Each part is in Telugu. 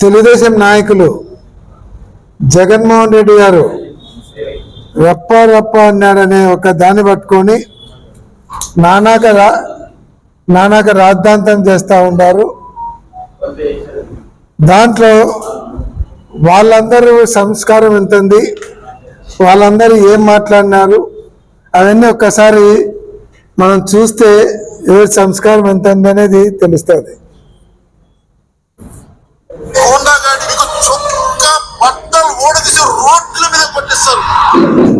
తెలుగుదేశం నాయకులు జగన్మోహన్ రెడ్డి గారు రప్ప రప్ప అన్నాడనే ఒక దాన్ని పట్టుకొని నానాక రా నానాక రాద్ధాంతం చేస్తూ ఉన్నారు దాంట్లో వాళ్ళందరూ సంస్కారం ఎంతుంది వాళ్ళందరూ ఏం మాట్లాడినారు అవన్నీ ఒక్కసారి మనం చూస్తే ఎవరి సంస్కారం ఎంత అనేది తెలుస్తుంది. హోండా గాడి చొక్క బట్టలు ఓడదీసి రోడ్ల మీద కొట్టేస్తారు.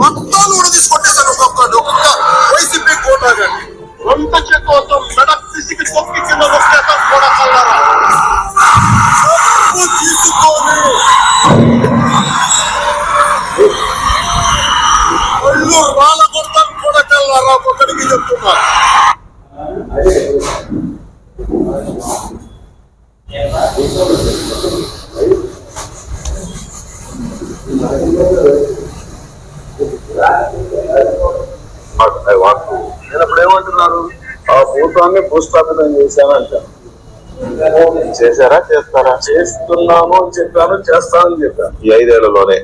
బట్టలు ఓడదీసి కొట్టేస్తారు ఒక్కొక్కటి ఒక్కొక్క వైసీపీ హోండా గాడి రొంత కోసం మెడ పిసికి తొక్కి కింద నొక్కేస్తాం కూడా కల్లారా డబ్బు తీసుకోని ఒళ్ళు రాళ్ళ కొడతాను కూడా కల్లారా ఒక్కొక్కడికి చెప్తున్నారు నేను అప్పుడు ఏమంటున్నారు ఆ భూతాన్ని భూస్థాపితం చేశానంట. చేశారా? చేస్తారా? చేస్తున్నాను అని చెప్పాను చేస్తానని చెప్పాను. ఈ ఐదేళ్ళలోనే.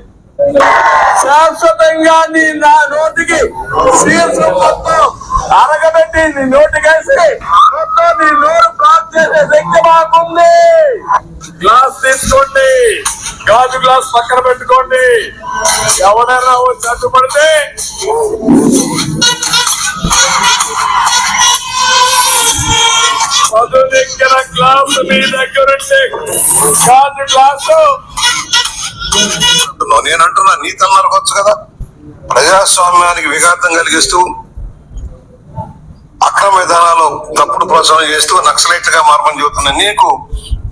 శాశ్వతంగా నీ నా నోటికి మొత్తం అరగబెట్టి నీ నోటికేసి మొత్తం నీ నోరు బ్లాక్ చేసే శక్తి మాకుంది. గ్లాస్ తీసుకోండి. గాజు గ్లాస్ పక్కన పెట్టుకోండి. ఎవరైనా వచ్చి అడ్డుపడితే మీ గ్లాసు. నేను అంటున్నా నీ తలనరకొచ్చు కదా ప్రజాస్వామ్యానికి విఘాతం కలిగిస్తూ అక్రమ విధానాలు తప్పుడు ప్రోత్సాహం చేస్తూ నక్సలైట్గా మార్పని చెబుతున్న నీకు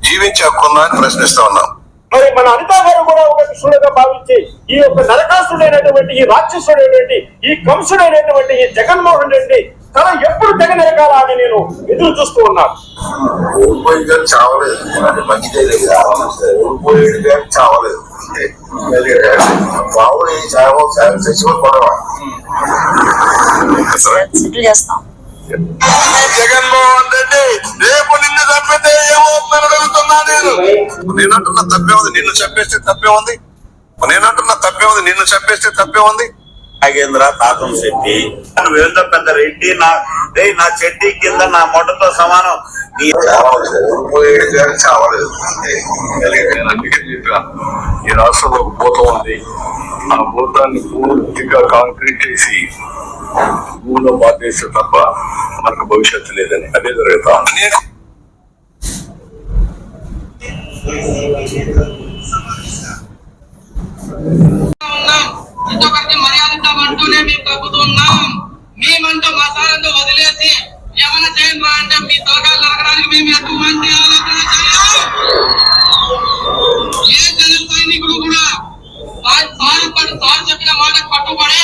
జీవించే హక్కు ఉందా అని ప్రశ్నిస్తా ఉన్నాం మరి మన అనితా గారు కూడా ఒక కృష్ణుడుగా భావించి ఈ యొక్క నరకాసుడైనటువంటి ఈ రాక్షసుడైనటువంటి ఈ కంసుడైనటువంటి ఈ జగన్మోహన్ రెడ్డి తన ఎప్పుడు తెగనెరగాల అని నేను ఎదురు చూస్తూ ఉన్నాను. ఓడిపోయి కానీ చావలేదు. చావలేదు. చావ జగన్మోహన్ రెడ్డి రేపు నిన్ను చంపితే ఏమవుతుందని అడుగుతున్నా నేను. నేనంటున్న తప్పే ఉంది. నిన్ను చంపేస్తే తప్పే ఉంది. నేనంటున్న తప్పే ఉంది. నిన్ను చంపేస్తే తప్పే ఉంది. నాగేంద్ర తాతం శెట్టి. నువ్వేందో పెద్ద రెడ్డి. నా రే నా చెడ్డి కింద నా మొట్టతో సమానం. ఈ రాష్ట్రంలో ఒక భూతం ఉంది. ఆ భూతాన్ని పూర్తిగా కాంక్రీట్ చేసి భూమిలో బాధేస్తే తప్ప మనకు భవిష్యత్తు లేదని అదే జరుగుతా ఉంది. నేను ఉన్నాం ఇంకొకరికి మర్యాద ఇద్దామంటూనే మేము తగ్గుతున్నాం మేమంటూ మా సారంతో వదిలేసి ఏమైనా చేయండి అంటే మీ తలకాయలు లాగడానికి మేము ఎటువంటి ఆలోచన చేయం ఏ జన సైనికుడు కూడా సార్ పడి- సార్ చెప్పిన మాటకు కట్టుబడి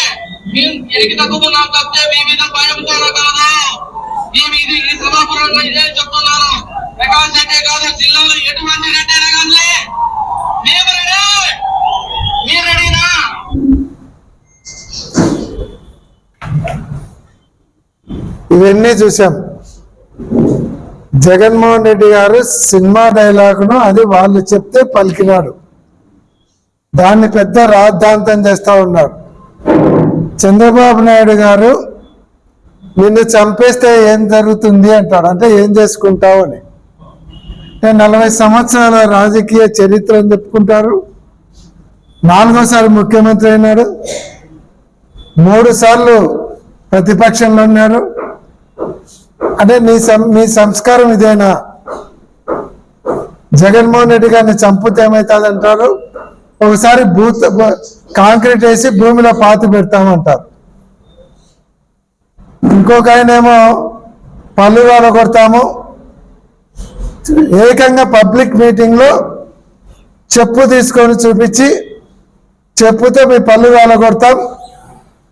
మేము తగ్గుతున్నాం తప్పితే మీ మీద భయంతోనో కాదు. మేము ఇది ఈ సభాపురంగా ఇదే చెప్తున్నాను. ప్రకాష్ రెడ్డి కాదు జిల్లాలో ఎటువంటి రెడ్డి అయినా కానీ మేము రెడీ మీరు రెడీనా ఇవన్నీ చూసాం జగన్మోహన్ రెడ్డి గారు సినిమా డైలాగును అది వాళ్ళు చెప్తే పలికినాడు. దాన్ని పెద్ద రాద్ధాంతం చేస్తూ ఉన్నాడు చంద్రబాబు నాయుడు గారు నిన్ను చంపేస్తే ఏం జరుగుతుంది? అంటాడు. అంటే ఏం చేసుకుంటావు? అని. నేను నలభై సంవత్సరాల రాజకీయ చరిత్ర అని చెప్పుకుంటారు. నాలుగోసారి ముఖ్యమంత్రి అయినాడు. మూడు సార్లు ప్రతిపక్షంలో ఉన్నారు. అంటే నీ సం మీ సంస్కారం ఇదేనా? జగన్మోహన్ రెడ్డి గారిని చంపితే ఏమవుతుంది అంటారు ఒకసారి భూత భూ- కాంక్రీట్ వేసి భూమిలో పాతి పెడతామంటారు. ఇంకొక ఆయన ఏమో పళ్ళు కొడతాము ఏకంగా పబ్లిక్ మీటింగ్లో చెప్పు తీసుకొని చూపించి చెప్పుతో మీ పళ్ళు కొడతాం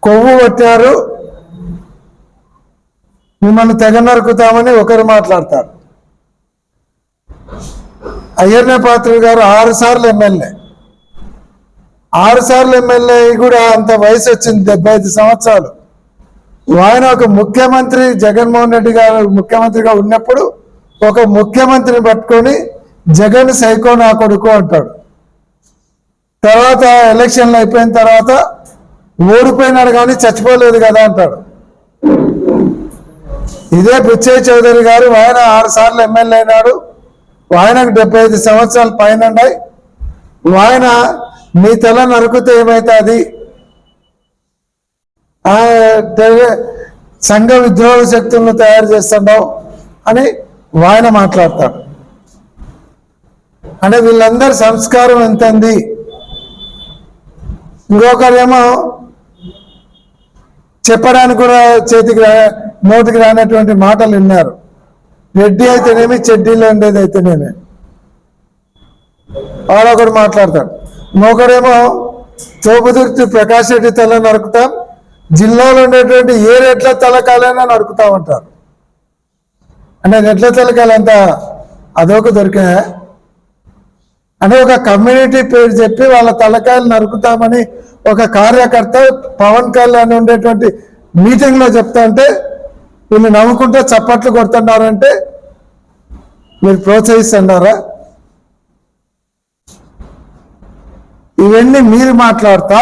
కొవ్వు కొట్టారు. మిమ్మల్ని తెగ నరుకుతామని ఒకరు మాట్లాడతారు. అయ్యన్న పాత్ర గారు ఆరు సార్లు ఎమ్మెల్యే. ఆరు సార్లు ఎమ్మెల్యే కూడా అంత వయసు వచ్చింది డెబ్బై ఐదు సంవత్సరాలు. ఆయన ఒక ముఖ్యమంత్రి జగన్మోహన్ రెడ్డి గారు ముఖ్యమంత్రిగా ఉన్నప్పుడు ఒక ముఖ్యమంత్రిని పట్టుకొని జగన్ సైకో నా కొడుకు అంటాడు. తర్వాత ఎలక్షన్లు అయిపోయిన తర్వాత ఓడిపోయినాడు కానీ చచ్చిపోలేదు కదా అంటాడు. ఇదే బుచ్చయ్య చౌదరి గారు ఆయన ఆరు సార్లు ఎమ్మెల్యే అయినాడు. ఆయనకు డెబ్బై ఐదు సంవత్సరాలు పైన ఉన్నాయి ఆయన నీ తల నరుకుతే ఏమవుతుంది సంఘ విద్రోహ శక్తులను తయారు చేస్తున్నావు అని ఆయన మాట్లాడతాడు. అంటే వీళ్ళందరి సంస్కారం ఎంతంది? ఇంకొకరేమో చెప్పడానికి కూడా చేతికి రా నోటికి రానటువంటి మాటలు విన్నారు. రెడ్డి అయితేనేమి చెడ్డీలో ఉండేది అయితేనేమి. వాడొకడు మాట్లాడతాడు. నోకడేమో తోపుదుర్తి ప్రకాష్ రెడ్డి తల నరుకుతాం జిల్లాలో ఉండేటువంటి ఏ రెట్ల తలకాలైనా నరుకుతామంటారు అంటే రెట్ల తలకాలంతా అదొక దొరికా అంటే ఒక కమ్యూనిటీ పేరు చెప్పి వాళ్ళ తలకాయలు నరుకుతామని ఒక కార్యకర్త పవన్ కళ్యాణ్ ఉండేటువంటి మీటింగ్లో చెప్తా అంటే వీళ్ళు నవ్వుకుంటే చప్పట్లు కొడుతున్నారంటే మీరు ప్రోత్సహిస్తున్నారా? ఇవన్నీ మీరు మాట్లాడతా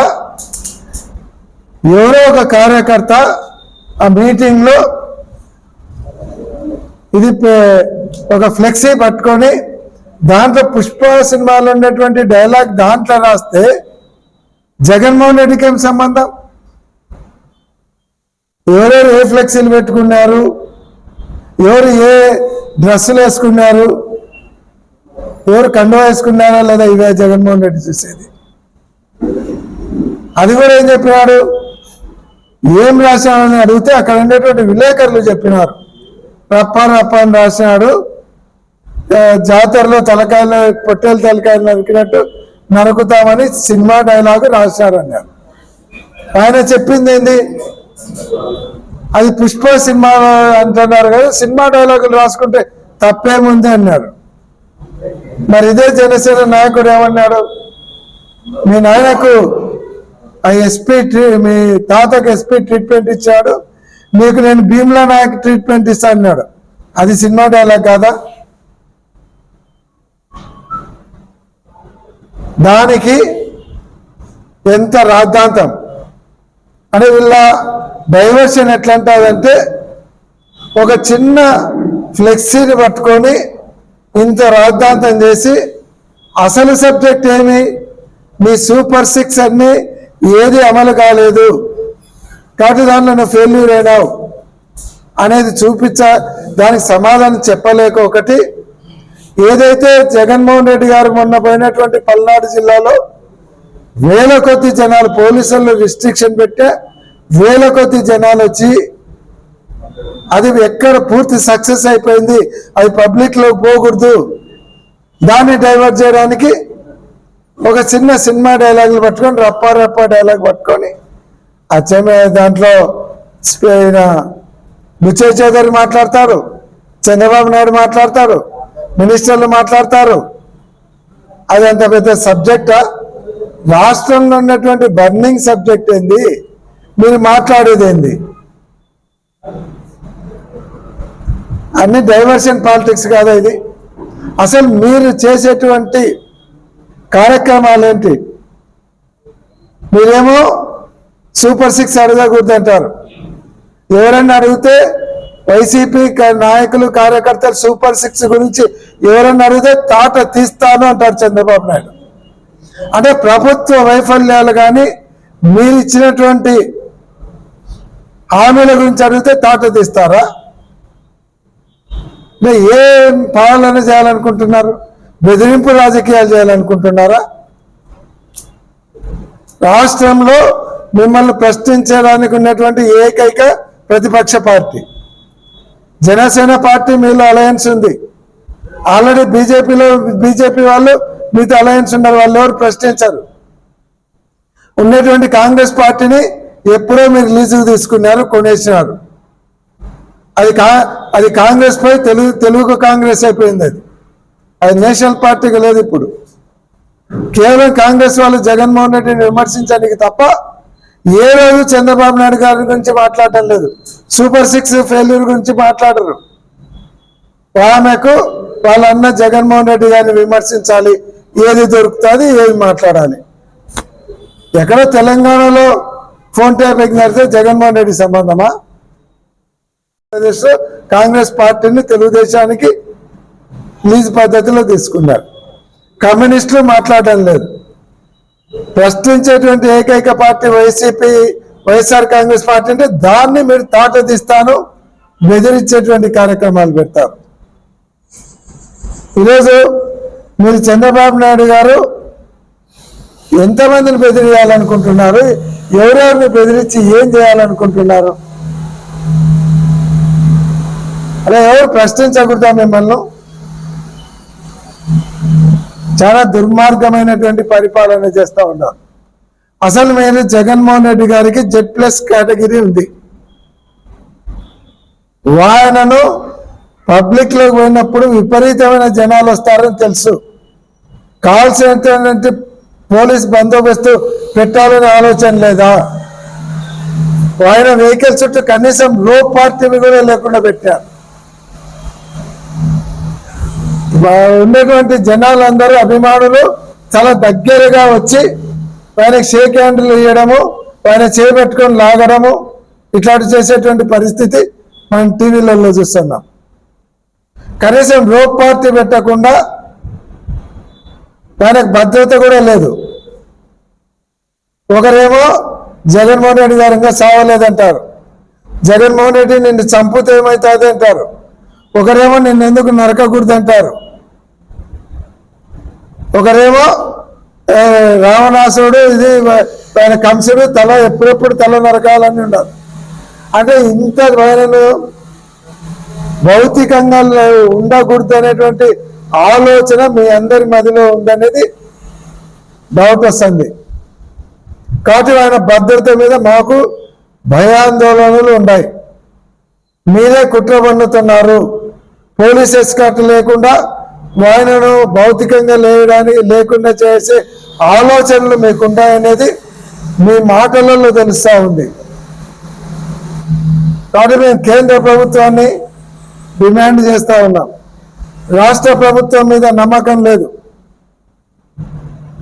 ఎవరో ఒక కార్యకర్త ఆ మీటింగ్లో ఇది పే- ఒక ఫ్లెక్సీ పట్టుకొని దాంట్లో పుష్ప సినిమాలో ఉన్నటువంటి డైలాగ్ దాంట్లో రాస్తే జగన్మోహన్ రెడ్డికి ఏం సంబంధం? ఎవరెవరు ఏ ఫ్లెక్సీలు పెట్టుకున్నారు? ఎవరు ఏ డ్రెస్సులు వేసుకున్నారు? ఎవరు కండువా వేసుకున్నారా లేదా ఇవే జగన్మోహన్ రెడ్డి చూసేది? అది కూడా ఏం చెప్పినాడు? ఏం రాశాడని అడిగితే అక్కడ ఉండేటువంటి విలేకరులు చెప్పినారు. రప్ప రప్ప అని రాసినాడు జాతరలో తలకాయలు పొట్టేలు తలకాయలు నరికినట్టు నరుకుతామని సినిమా డైలాగు రాశారు అన్నారు ఆయన చెప్పింది ఏంది? అది పుష్ప సినిమా అంటున్నారు కదా సినిమా డైలాగులు రాసుకుంటే తప్పేముంది అన్నారు. మరి ఇదే జనసేన నాయకుడు ఏమన్నాడు? మీ నాయనకు ఆ ఎస్పీ మీ తాతకు ఎస్పీ ట్రీట్మెంట్ ఇచ్చాడు మీకు నేను భీమ్లా నాయక్ ట్రీట్మెంట్ ఇస్తా అన్నాడు. అది సినిమా డైలాగ్ కాదా? దానికి ఎంత రాద్ధాంతం? అంటే వీళ్ళ డైవర్షన్ ఎట్లా ఉంటుందంటే ఒక చిన్న ఫ్లెక్సీని పట్టుకొని ఇంత రాద్ధాంతం చేసి అసలు సబ్జెక్ట్ ఏమి? మీ సూపర్ సిక్స్ అన్ని ఏది అమలు కాలేదు. కాబట్టి దాంట్లో నువ్వు ఫెయిల్యూర్ అయినావు అనేది చూపించ దానికి సమాధానం చెప్పలేక ఒకటి. ఏదైతే జగన్మోహన్ రెడ్డి గారు మొన్న పోయినటువంటి పల్నాడు జిల్లాలో వేల కొద్ది జనాలు పోలీసులు రిస్ట్రిక్షన్ పెట్టే వేల కొద్ది జనాలు వచ్చి అది ఎక్కడ పూర్తి సక్సెస్ అయిపోయింది అది పబ్లిక్లో పోకూడదు. దాన్ని డైవర్ట్ చేయడానికి ఒక చిన్న సినిమా డైలాగులు పట్టుకొని రప్ప రప్ప డైలాగ్ పట్టుకొని అచ్చమే దాంట్లో బుచ్చే చౌదరి మాట్లాడతారు చంద్రబాబు నాయుడు మాట్లాడతారు మినిస్టర్లు మాట్లాడతారు. అది అంత పెద్ద సబ్జెక్టా? రాష్ట్రంలో ఉన్నటువంటి బర్నింగ్ సబ్జెక్ట్ ఏంది? మీరు మాట్లాడేది ఏంది అన్ని డైవర్షన్ పాలిటిక్స్ కాదా ఇది? అసలు మీరు చేసేటువంటి కార్యక్రమాలు ఏంటి మీరేమో సూపర్ సిక్స్ అడగకూడదు అంటారు ఎవరన్నా అడిగితే వైసీపీ నాయకులు కార్యకర్తలు సూపర్ సిక్స్ గురించి ఎవరన్నా అడిగితే తాట తీస్తాను అంటారు చంద్రబాబు నాయుడు. అంటే ప్రభుత్వ వైఫల్యాలు కానీ మీరు ఇచ్చినటువంటి హామీల గురించి అడిగితే తాట తీస్తారా? అంటే ఏం పాలన చేయాలనుకుంటున్నారు? బెదిరింపు రాజకీయాలు చేయాలనుకుంటున్నారా? రాష్ట్రంలో మిమ్మల్ని ప్రశ్నించడానికి ఉన్నటువంటి ఏకైక ప్రతిపక్ష పార్టీ. జనసేన పార్టీ మీలో అలయన్స్ ఉంది. ఆల్రెడీ బీజేపీలో బీజేపీ వాళ్ళు మీతో అలయన్స్ ఉన్నారు వాళ్ళు ఎవరు ప్రశ్నించరు. ఉన్నటువంటి కాంగ్రెస్ పార్టీని ఎప్పుడో మీరు లీజుకు తీసుకున్నారు కొనేసినారు. అది కా అది కాంగ్రెస్ పై తెలుగు తెలుగు కాంగ్రెస్ అయిపోయింది అది. అది నేషనల్ పార్టీకి లేదు ఇప్పుడు. కేవలం కాంగ్రెస్ వాళ్ళు జగన్మోహన్ రెడ్డిని విమర్శించడానికి తప్ప ఏ రోజు చంద్రబాబు నాయుడు గారి గురించి మాట్లాడటం లేదు. సూపర్ సిక్స్ ఫెయిల్యూర్ గురించి మాట్లాడరు. ఆమెకు వాళ్ళ అన్న జగన్మోహన్ రెడ్డి గారిని విమర్శించాలి. ఏది దొరుకుతుంది ఏది మాట్లాడాలి. ఎక్కడ తెలంగాణలో ఫోన్ ట్యాపింగ్ నడితే జగన్మోహన్ రెడ్డి సంబంధమా? ఆంధ్రప్రదేశ్లో కాంగ్రెస్ పార్టీని తెలుగుదేశానికి లీజ్ పద్ధతిలో తీసుకున్నారు. కమ్యూనిస్టులు మాట్లాడడం లేదు. ప్రశ్నించేటువంటి ఏకైక party YCP YSR Congress party అంటే దాన్ని మీరు తాట తీస్తాను బెదిరించేటువంటి కార్యక్రమాలు పెడతారు. ఈరోజు మీరు చంద్రబాబు నాయుడు గారు ఎంతమందిని బెదిరియాలనుకుంటున్నారు? ఎవరెవరిని బెదిరించి ఏం చేయాలనుకుంటున్నారు? అలా ఎవరు ప్రశ్నించకూడదా మిమ్మల్ని? చాలా దుర్మార్గమైనటువంటి పరిపాలన చేస్తా ఉన్నారు. అసలు మీరు జగన్మోహన్ రెడ్డి గారికి జెడ్ ప్లస్ కేటగిరీ ఉంది. వాయనను పబ్లిక్లోకి పోయినప్పుడు విపరీతమైన జనాలు వస్తారని తెలుసు. కావాల్సినటువంటి పోలీస్ బందోబస్తు పెట్టాలనే ఆలోచన లేదా? ఆయన వెహికల్ చుట్టూ కనీసం లో పార్టీని కూడా లేకుండా పెట్టారు. ఉండేటువంటి జనాలందరూ అభిమానులు చాలా దగ్గరగా వచ్చి ఆయనకు షేక్ హ్యాండ్లు ఇవ్వడము ఆయన చేపెట్టుకొని లాగడము ఇట్లాంటి చేసేటువంటి పరిస్థితి మనం టీవీలలో చూస్తున్నాం. కనీసం రోప్ పార్టీ పెట్టకుండా ఆయనకు భద్రత కూడా లేదు. ఒకరేమో జగన్మోహన్ రెడ్డి గారు ఇంకా సావలేదంటారు. జగన్మోహన్ రెడ్డి నిన్ను చంపితే ఏమవుతుంది అంటారు. ఒకరేమో నిన్ను ఎందుకు నరకకూడదు అంటారు ఒకరేమో రావణాసుడు ఇది ఆయన కంసుడు తల ఎప్పుడెప్పుడు తల నరకాలని ఉండాలి అంటే ఇంత భయనలు భౌతికంగా ఉండకూడదు అనేటువంటి ఆలోచన మీ అందరి మదిలో ఉందనేది డౌట్ వస్తుంది కాబట్టి ఆయన భద్రత మీద మాకు భయాందోళనలు ఉన్నాయి మీరే కుట్ర పన్నుతున్నారు. పోలీస్ ఎస్కాట్ లేకుండా ఆయనను భౌతికంగా లేయడానికి లేకుండా చేసే ఆలోచనలు మీకుంటాయనేది మీ మాటలలో తెలుస్తూ ఉంది. కాబట్టి మేము కేంద్ర ప్రభుత్వాన్ని డిమాండ్ చేస్తూ ఉన్నాం. రాష్ట్ర ప్రభుత్వం మీద నమ్మకం లేదు.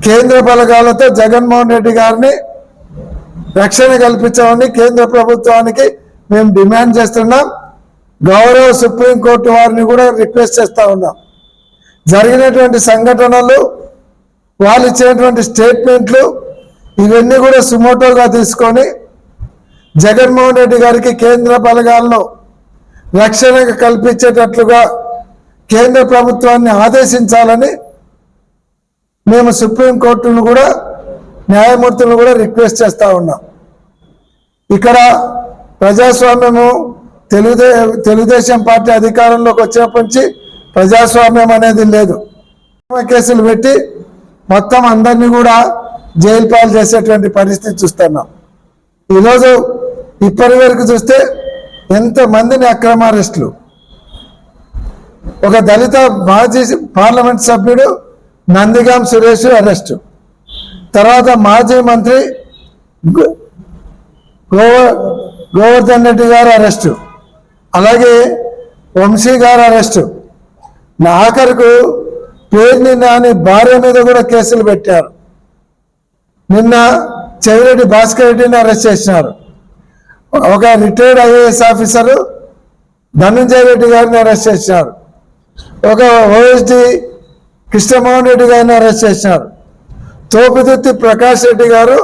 కేంద్ర బలగాలతో జగన్మోహన్ రెడ్డి గారిని రక్షణ కల్పించామని కేంద్ర ప్రభుత్వానికి మేము డిమాండ్ చేస్తున్నాం. గౌరవ సుప్రీంకోర్టు వారిని కూడా రిక్వెస్ట్ చేస్తూ ఉన్నాం. జరిగినటువంటి సంఘటనలు వాళ్ళు ఇచ్చినటువంటి స్టేట్మెంట్లు ఇవన్నీ కూడా సుమోటోగా తీసుకొని జగన్మోహన్ రెడ్డి గారికి కేంద్ర బలగాల్లో రక్షణ కల్పించేటట్లుగా కేంద్ర ప్రభుత్వాన్ని ఆదేశించాలని మేము సుప్రీంకోర్టును కూడా న్యాయమూర్తులను కూడా రిక్వెస్ట్ చేస్తూ ఉన్నాం. ఇక్కడ ప్రజాస్వామ్యము తెలుగుదే తెలుగుదేశం పార్టీ అధికారంలోకి వచ్చినప్పటి నుంచి ప్రజాస్వామ్యం అనేది లేదు. కేసులు పెట్టి మొత్తం అందరినీ కూడా జైలు పాలు చేసేటువంటి పరిస్థితి చూస్తున్నాం. ఈరోజు ఇప్పటి వరకు చూస్తే ఎంతమందిని అక్రమ అరెస్టులు ఒక దళిత మాజీ పార్లమెంట్ సభ్యుడు నందిగాం సురేష్ అరెస్టు. తర్వాత మాజీ మంత్రి గో- గోవర్ధన్ రెడ్డి గారు అరెస్టు. అలాగే వంశీ గారు అరెస్టు. నా ఆఖరుకు పేరుని నాని భార్య మీద కూడా కేసులు పెట్టారు. నిన్న చెవిరెడ్డి భాస్కర్ రెడ్డిని అరెస్ట్ చేసినారు. ఒక retired IAS officer Dhananjaya Reddy గారిని అరెస్ట్ చేసినారు. ఒక ఓఎస్డి కృష్ణమోహన్ రెడ్డి గారిని అరెస్ట్ చేసినారు తోపిదుత్తి ప్రకాష్ రెడ్డి గారు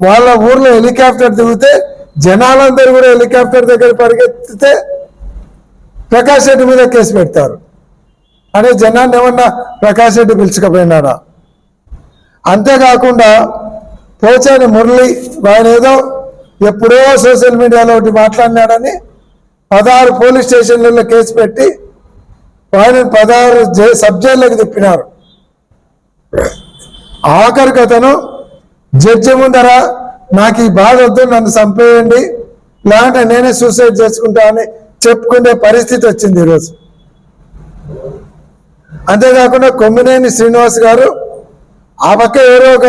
వాళ్ళ ఊర్లో హెలికాప్టర్ దిగితే జనాలందరూ కూడా హెలికాప్టర్ దగ్గర పరిగెత్తితే ప్రకాష్ రెడ్డి మీద కేసు పెడతారు. అనే జనాన్ని ఏమన్నా ప్రకాష్ రెడ్డి పిలుచుకపోయినాడా అంతేకాకుండా పోచాని మురళి ఆయన ఏదో ఎప్పుడో సోషల్ మీడియాలో ఒకటి మాట్లాడినాడని పదహారు పోలీస్ స్టేషన్లలో కేసు పెట్టి వారిని పదహారు జై- సబ్ జైల్లోకి తిప్పినారు. ఆఖరికి అతను జడ్జి ముందర నాకు ఈ బాధ వద్దు నన్ను చంపేయండి. లేదంటే నేనే సూసైడ్ చేసుకుంటా అని చెప్పుకునే పరిస్థితి వచ్చింది ఈరోజు. అంతేకాకుండా కొమ్మినేని శ్రీనివాస్ గారు ఆ పక్క ఎవరో ఒక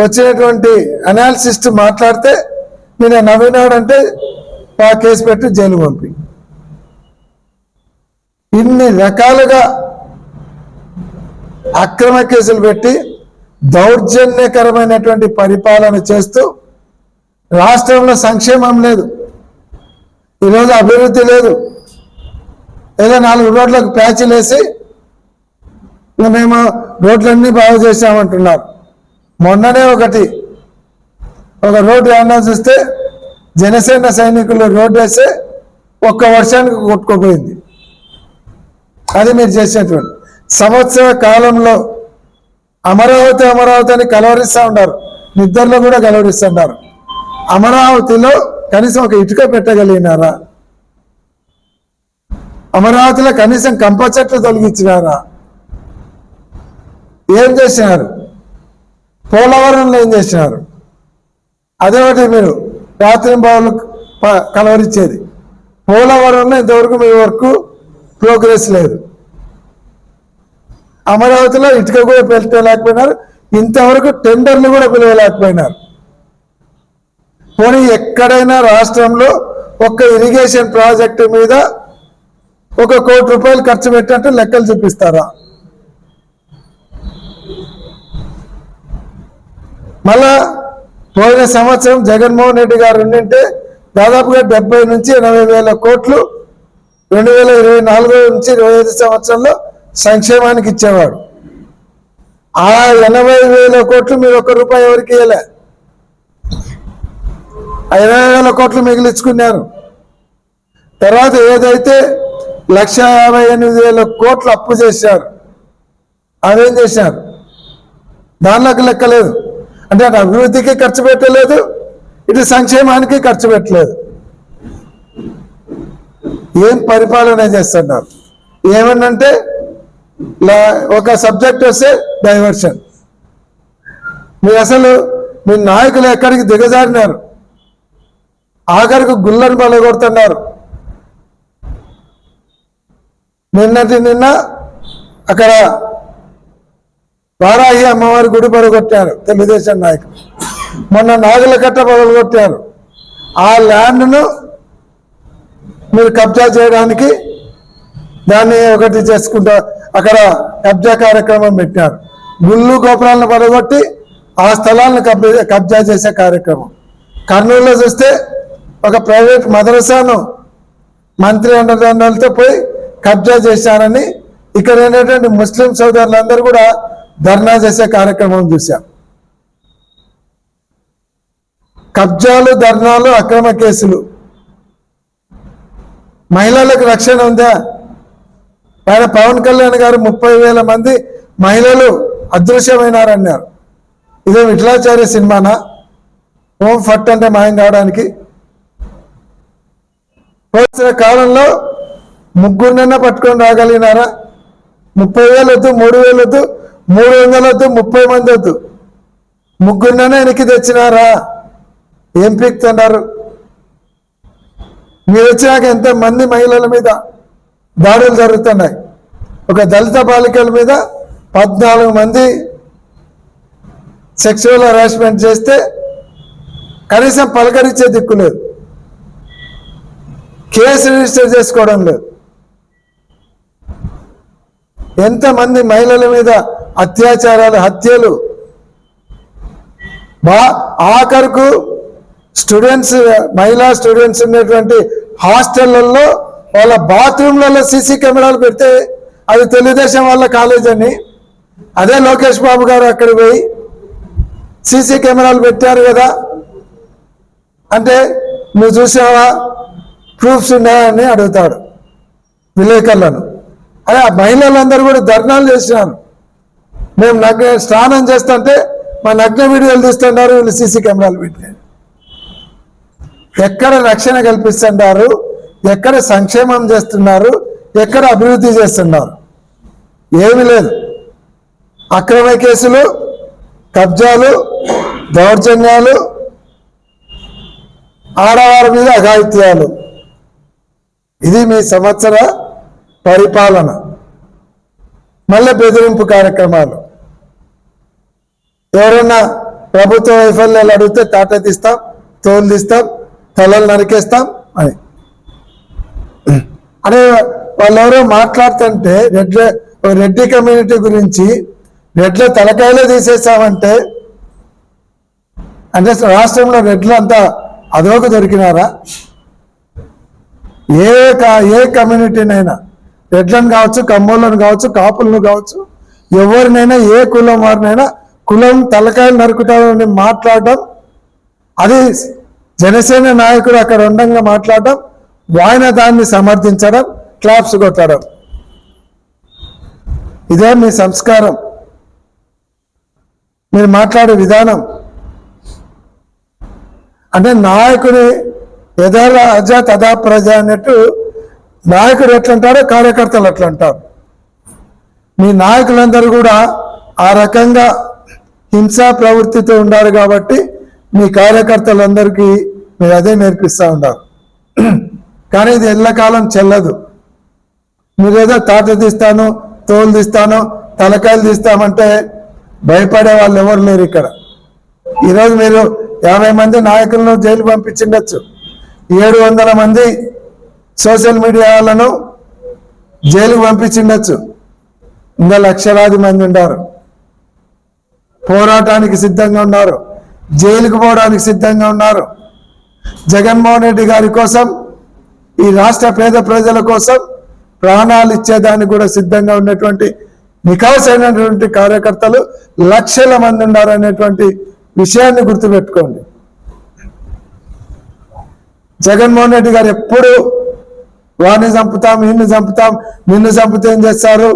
వచ్చినటువంటి అనాలిసిస్ట్ మాట్లాడితే నేను నవ్వినాడంటే ఆ కేసు పెట్టి జైలు పంపి ఇన్ని రకాలుగా అక్రమ కేసులు పెట్టి దౌర్జన్యకరమైనటువంటి పరిపాలన చేస్తూ రాష్ట్రంలో సంక్షేమం లేదు. ఈరోజు అభివృద్ధి లేదు. ఏదో నాలుగు రోడ్లకు ప్యాచ్లు వేసి మేము రోడ్లన్నీ బాగు చేసామంటున్నారు మొన్ననే ఒకటి ఒక రోడ్డు ఏమన్నా చూస్తే జనసేన సైనికులు రోడ్డు వేస్తే ఒక్క వర్షానికి కొట్టుకోపోయింది. అది మీరు చేసినటువంటి. సంవత్సర కాలంలో అమరావతి అమరావతి అని కలవరిస్తూ ఉన్నారు. నిద్రలో కూడా కలవరిస్తున్నారు అమరావతిలో కనీసం ఒక ఇటుక పెట్టగలిగినారా? అమరావతిలో కనీసం కంప చెట్లు తొలగించినారా? ఏం చేసినారు? పోలవరంలో ఏం చేసినారు? అదే ఒకటి మీరు రాత్రి బావులు కలవరించేది పోలవరంలో ఇంతవరకు మీ వరకు ప్రోగ్రెస్ లేదు. అమరావతిలో ఇటుక కూడా పెట్టలేకపోయినారు ఇంతవరకు టెండర్లు కూడా పిలవలేకపోయినారు. పోనీ ఎక్కడైనా రాష్ట్రంలో ఒక్క ఇరిగేషన్ ప్రాజెక్టు మీద ఒక కోటి రూపాయలు ఖర్చు పెట్టినట్టు లెక్కలు చూపిస్తారా? మళ్ళా పోయిన సంవత్సరం జగన్మోహన్ రెడ్డి గారు ఉండింటే దాదాపుగా డెబ్బై నుంచి ఎనభై వేల కోట్లు రెండు వేల ఇరవై నాలుగు నుంచి ఇరవై ఐదు సంవత్సరంలో సంక్షేమానికి ఇచ్చేవాడు. ఆ ఎనభై వేల కోట్లు మీరు ఒక్క రూపాయి ఎవరికి ఇవ్వలే ఆ ఇరవై వేల కోట్లు మిగిలించుకున్నారు. తర్వాత ఏదైతే లక్ష యాభై ఎనిమిది వేల కోట్లు అప్పు చేశారు అదేం చేశారు? దానిలోకి లెక్కలేదు. అంటే అటు అభివృద్ధికి ఖర్చు పెట్టలేదు ఇటు సంక్షేమానికి ఖర్చు పెట్టలేదు. ఏం పరిపాలన చేస్తున్నారు? ఏమనంటే ఒక సబ్జెక్ట్ వస్తే డైవర్షన్. మీరు అసలు మీ నాయకులు ఎక్కడికి దిగజారినారు? ఆఖరికి గుళ్ళను బలగొడుతున్నారు నిన్నటి నిన్న అక్కడ వారాహి అమ్మవారి గుడి పడగొట్టారు తెలుగుదేశం నాయకులు. మొన్న నాగుల కట్ట పగలగొట్టారు ఆ ల్యాండ్ను మీరు కబ్జా చేయడానికి దాన్ని ఒకటి చేసుకుంటారు అక్కడ కబ్జా కార్యక్రమం పెట్టారు. గుళ్ళు గోపురాలను పడగొట్టి ఆ స్థలాలను కబ్జా కబ్జా చేసే కార్యక్రమం. కర్నూలులో చూస్తే ఒక ప్రైవేట్ మదరసాను మంత్రి అండదండలతో పోయి కబ్జా చేశారని ఇక్కడ ఏంటంటే ముస్లిం సోదరులందరూ కూడా ధర్నా చేసే కార్యక్రమం చూశాం కబ్జాలు ధర్నాలు అక్రమ కేసులు. మహిళలకు రక్షణ ఉందా? ఆయన పవన్ కళ్యాణ్ గారు ముప్పై వేల మంది మహిళలు అదృశ్యమైనారన్నారు. ఇదే విఠలాచార్య సినిమానా? ఓం ఫట్ అంటే మాయం కావడానికి పోసిన కాలంలో ముగ్గురినైనా పట్టుకొని రాగలిగినారా? ముప్పై వేలు వద్దు మూడు వేలు వద్దు మూడు వందలు వద్దు ముప్పై మంది వద్దు. ముగ్గురినైనా వెనక్కి తెచ్చినారా? ఏం పీక్తున్నారు? మీరు వచ్చినాక ఎంతమంది మహిళల మీద దాడులు జరుగుతున్నాయి. ఒక దళిత బాలికల మీద పద్నాలుగు మంది సెక్షువల్ హరాస్మెంట్ చేస్తే కనీసం పలకరించే దిక్కు లేదు. కేసు రిజిస్టర్ చేసుకోవడం లేదు. ఎంతమంది మహిళల మీద అత్యాచారాలు హత్యలు? బా ఆఖరుకు స్టూడెంట్స్ మహిళా స్టూడెంట్స్ ఉన్నటువంటి హాస్టళ్ళలో వాళ్ళ బాత్రూమ్లలో సీసీ కెమెరాలు పెడితే అది తెలుగుదేశం వాళ్ళ కాలేజ్ అని. అదే లోకేష్ బాబు గారు అక్కడికి పోయి సీసీ కెమెరాలు పెట్టారు కదా. అంటే నువ్వు చూసావా? ప్రూఫ్స్ ఉన్నాయని అడుగుతాడు విలేకరులను. అదే ఆ మహిళలందరూ కూడా ధర్నాలు చేసినాను మేము నగ్న స్నానం చేస్తుంటే మా నగ్న వీడియోలు తీస్తున్నారు వీళ్ళు సీసీ కెమెరాలు పెట్టారు ఎక్కడ రక్షణ కల్పిస్తుంటారు? ఎక్కడ సంక్షేమం చేస్తున్నారు ఎక్కడ అభివృద్ధి చేస్తున్నారు? ఏమీ లేదు. అక్రమ కేసులు కబ్జాలు దౌర్జన్యాలు ఆడవారి మీద అఘాయిత్యాలు. ఇది మీ సంవత్సర పరిపాలన. మళ్ళీ బెదిరింపు కార్యక్రమాలు. ఎవరైనా ప్రభుత్వ వైఫల్యాలు అడిగితే తాట తీస్తాం తోలు తీస్తాం తలలు నరికేస్తాం అని. అదే వాళ్ళు ఎవరో మాట్లాడుతుంటే రెడ్ల రెడ్డి కమ్యూనిటీ గురించి రెడ్ల తలకాయలే తీసేసామంటే అంటే రాష్ట్రంలో రెడ్లు అంతా అదోక దొరికినారా? ఏ కా- ఏ కమ్యూనిటీనైనా రెడ్లను కావచ్చు కమ్మోళ్ళను కావచ్చు కాపులను కావచ్చు ఎవరినైనా ఏ కులం వారినైనా కులం తలకాయలు నరుకుతారని మాట్లాడడం అది జనసేన నాయకుడు అక్కడ ఉండంగా మాట్లాడడం వాయిన దాన్ని సమర్థించడం క్లాప్స్ కొట్టడం. ఇదే మీ సంస్కారం. మీరు మాట్లాడే విధానం. అంటే నాయకుని యథా రాజ తదా ప్రజ అన్నట్టు నాయకుడు ఎట్లా అంటారో కార్యకర్తలు అట్లా అంటారు మీ నాయకులందరూ కూడా ఆ రకంగా హింసా ప్రవృత్తితో ఉన్నారు కాబట్టి మీ కార్యకర్తలందరికీ మీరు అదే నేర్పిస్తూ ఉన్నారు. కానీ ఇది ఎల్లకాలం చెల్లదు. మీరేదో తాట తీస్తాను తోలు తీస్తాను తలకాయలు తీస్తామంటే భయపడే వాళ్ళు ఎవరు లేరు ఇక్కడ. ఈరోజు మీరు యాభై మంది నాయకులను జైలు పంపించిండొచ్చు. ఏడు వందల మంది సోషల్ మీడియాలను జైలుకు పంపించిండొచ్చు. ఇంకా లక్షలాది మంది ఉన్నారు పోరాటానికి సిద్ధంగా ఉన్నారు. జైలుకు పోవడానికి సిద్ధంగా ఉన్నారు. జగన్మోహన్ రెడ్డి గారి కోసం ఈ రాష్ట్ర పేద ప్రజల కోసం ప్రాణాలు ఇచ్చేదానికి కూడా సిద్ధంగా ఉన్నటువంటి నికాసైనటువంటి కార్యకర్తలు లక్షల మంది ఉన్నారు అనేటువంటి విషయాన్ని గుర్తుపెట్టుకోండి. జగన్మోహన్ రెడ్డి గారు ఎప్పుడు వాడిని చంపుతాం నిన్ను చంపుతాం నిన్ను చంపితే ఏం చేస్తారు?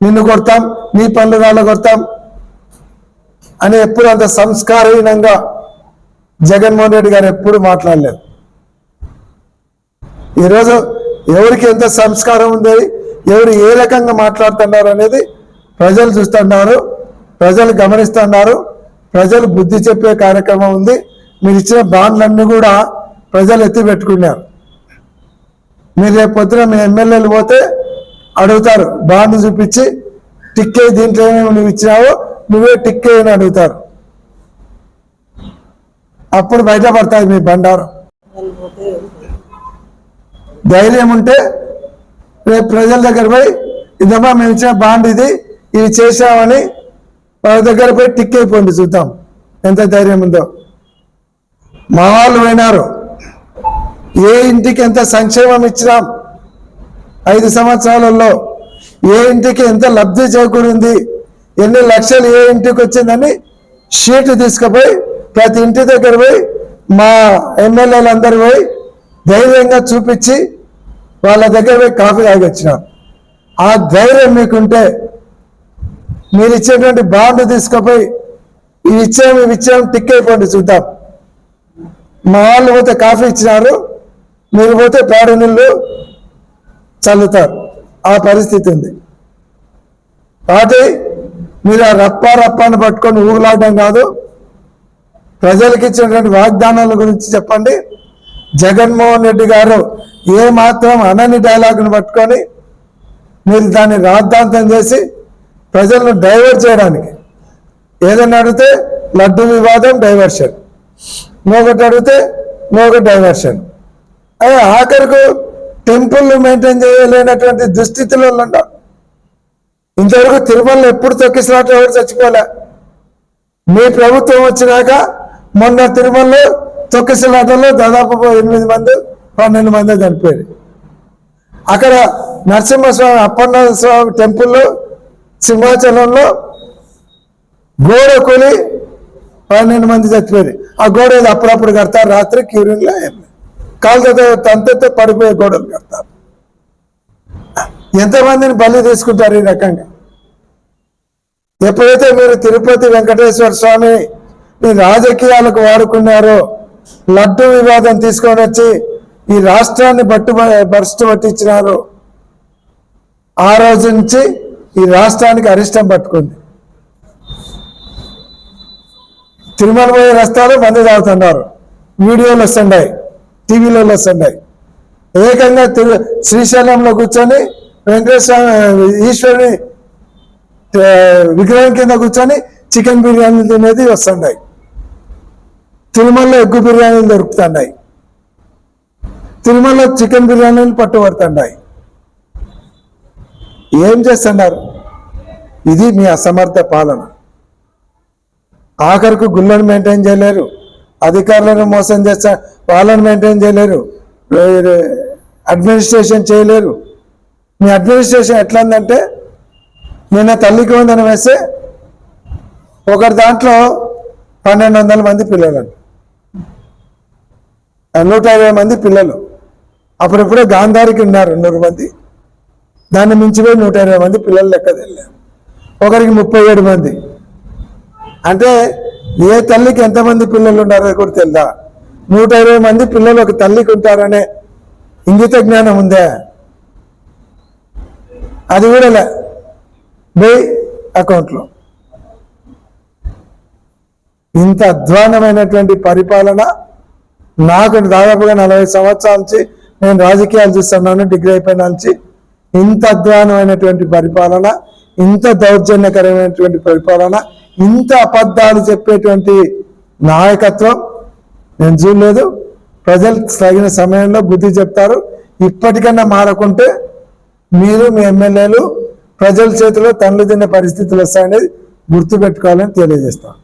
నిన్ను కొడతాం నీ పనులు రాళ్ళ కొడతాం అని ఎప్పుడు అంత సంస్కారహీనంగా జగన్మోహన్ రెడ్డి గారు ఎప్పుడు మాట్లాడలేదు. ఈరోజు ఎవరికి ఎంత సంస్కారం ఉంది ఎవరు ఏ రకంగా మాట్లాడుతున్నారు అనేది ప్రజలు చూస్తున్నారు ప్రజలు గమనిస్తున్నారు ప్రజలు బుద్ధి చెప్పే కార్యక్రమం ఉంది. మీరు ఇచ్చిన బాండ్లన్నీ కూడా ప్రజలు ఎత్తి పెట్టుకున్నారు మీరు రేపు పొద్దున మీ ఎమ్మెల్యేలు పోతే అడుగుతారు బాండ్ చూపించి టిక్కే దీంట్లో నువ్వు ఇచ్చినావో నువ్వే టిక్కే అని అడుగుతారు. అప్పుడు బయటపడతాయి మీ బండారం. ధైర్యం ఉంటే రేపు ప్రజల దగ్గర పోయి ఇదమ్మా మేము ఇచ్చిన బాండ్ ఇది ఇది చేసామని వాళ్ళ దగ్గర పోయి టిక్ అయిపోండి చూద్దాం ఎంత ధైర్యం ఉందో. మా వాళ్ళు పోయినారు. ఏ ఇంటికి ఎంత సంక్షేమం ఇచ్చినాం? ఐదు సంవత్సరాలలో ఏ ఇంటికి ఎంత లబ్ధి చేకూరింది? ఎన్ని లక్షలు ఏ ఇంటికి వచ్చిందని షీట్ తీసుకుపోయి ప్రతి ఇంటి దగ్గర పోయి మా ఎమ్మెల్యేలు అందరు పోయి ధైర్యంగా చూపించి వాళ్ళ దగ్గర పోయి కాఫీ వచ్చిన ఆ ధైర్యం మీకుంటే మీరు ఇచ్చేటువంటి బాండ్ తీసుకుపోయి ఇవి ఇచ్చాము ఇవి ఇచ్చాము టిక్ అయిపోండి చూద్దాం. మా వాళ్ళు పోతే కాఫీ ఇచ్చినారు మీరు పోతే పేడ నీళ్ళు చల్లుతారు. ఆ పరిస్థితి ఉంది. కాబట్టి మీరు ఆ రప్ప రప్పాన్ని పట్టుకొని ఊగులాడడం కాదు ప్రజలకు ఇచ్చినటువంటి వాగ్దానాల గురించి చెప్పండి. జగన్మోహన్ రెడ్డి గారు ఏ మాత్రం అనని డైలాగును పట్టుకొని మీరు దాన్ని రాద్ధాంతం చేసి ప్రజలను డైవర్ట్ చేయడానికి. ఏదైనా అడిగితే లడ్డు వివాదం డైవర్షన్. ఇంకొకటి అడిగితే ఇంకొకటి డైవర్షన్. అదే ఆఖరికి టెంపుల్ మెయింటైన్ చేయలేనటువంటి దుస్థితిలో ఉన్నారు ఇంతవరకు తిరుమలలో ఎప్పుడు తొక్కిసినట్టు ఎవరు చచ్చిపోలే? మీ ప్రభుత్వం వచ్చినాక మొన్న తిరుమలలో తొక్కిసలాటలో దాదాపు ఎనిమిది మంది పన్నెండు మంది చనిపోయారు. అక్కడ నరసింహస్వామి అప్పన్న స్వామి టెంపుల్లో సింహాచలంలో గోడ కూలి పన్నెండు మంది చచ్చిపోయారు. ఆ గోడలు అప్పుడప్పుడు కడతారు రాత్రి క్యూరింగ్లో కాళ్ళతో తంతతో పడిపోయే గోడలు కడతారు. ఎంతమందిని బలి తీసుకుంటారు ఈ రకంగా? ఎప్పుడైతే మీరు తిరుపతి వెంకటేశ్వర స్వామి రాజకీయాలకు వాడుకున్నారో లడ్డు వివాదం తీసుకొని వచ్చి ఈ రాష్ట్రాన్ని బట్టు బరుస్తు పట్టించినారు. ఆ రోజు నుంచి ఈ రాష్ట్రానికి అరిష్టం పట్టుకుంది. తిరుమల పోయే రస్తాలు మంది తాగుతున్నారు. వీడియోలు వస్తున్నాయి టీవీలలో వస్తున్నాయి ఏకంగా తిరు శ్రీశైలంలో కూర్చొని వెంకటేశ్వర ఈశ్వరుని విగ్రహం కింద కూర్చొని చికెన్ బిర్యానీ తినేది వస్తున్నాయి. తిరుమలలో ఎగ్గు బిర్యానీలు దొరుకుతున్నాయి. తిరుమల చికెన్ బిర్యానీలు పట్టుబడుతున్నాయి. ఏం చేస్తున్నారు? ఇది మీ అసమర్థ పాలన. ఆఖరికి గుళ్ళను మెయింటైన్ చేయలేరు. అధికారులను మోసం చేస్తా వాళ్ళని మెయింటైన్ చేయలేరు. అడ్మినిస్ట్రేషన్ చేయలేరు. మీ అడ్మినిస్ట్రేషన్ ఎట్లా ఉందంటే నిన్న తల్లికి ఉందని వేస్తే ఒకరి దాంట్లో పన్నెండు వందల మంది పిల్లలు నూట ఇరవై మంది పిల్లలు. అప్పుడప్పుడే గాంధారికి ఉన్నారు నూరు మంది దాన్ని మించిపోయి నూట ఇరవై మంది పిల్లలు లెక్క తెలియదు ఒకరికి ముప్పై ఏడు మంది. అంటే ఏ తల్లికి ఎంతమంది పిల్లలు ఉన్నారో కూడా తెలుదా? నూట ఇరవై మంది పిల్లలు ఒక తల్లికి ఉంటారనే ఇంగిత జ్ఞానం ఉందే? అది కూడా లే. బే అకౌంట్లో. ఇంత అధ్వానమైనటువంటి పరిపాలన నాకు దాదాపుగా నలభై సంవత్సరాల నుంచి నేను రాజకీయాలు చూస్తున్నాను డిగ్రీ అయిపోయిన నుంచి ఇంత అధ్వానమైనటువంటి పరిపాలన ఇంత దౌర్జన్యకరమైనటువంటి పరిపాలన ఇంత అబద్ధాలు చెప్పేటువంటి నాయకత్వం నేను చూడలేదు. ప్రజలు తగిన సమయంలో బుద్ధి చెప్తారు. ఇప్పటికన్నా మారకుంటే మీరు మీ ఎమ్మెల్యేలు ప్రజల చేతిలో తండ్రి తిన్న పరిస్థితులు వస్తాయనేది గుర్తుపెట్టుకోవాలని తెలియజేస్తాను.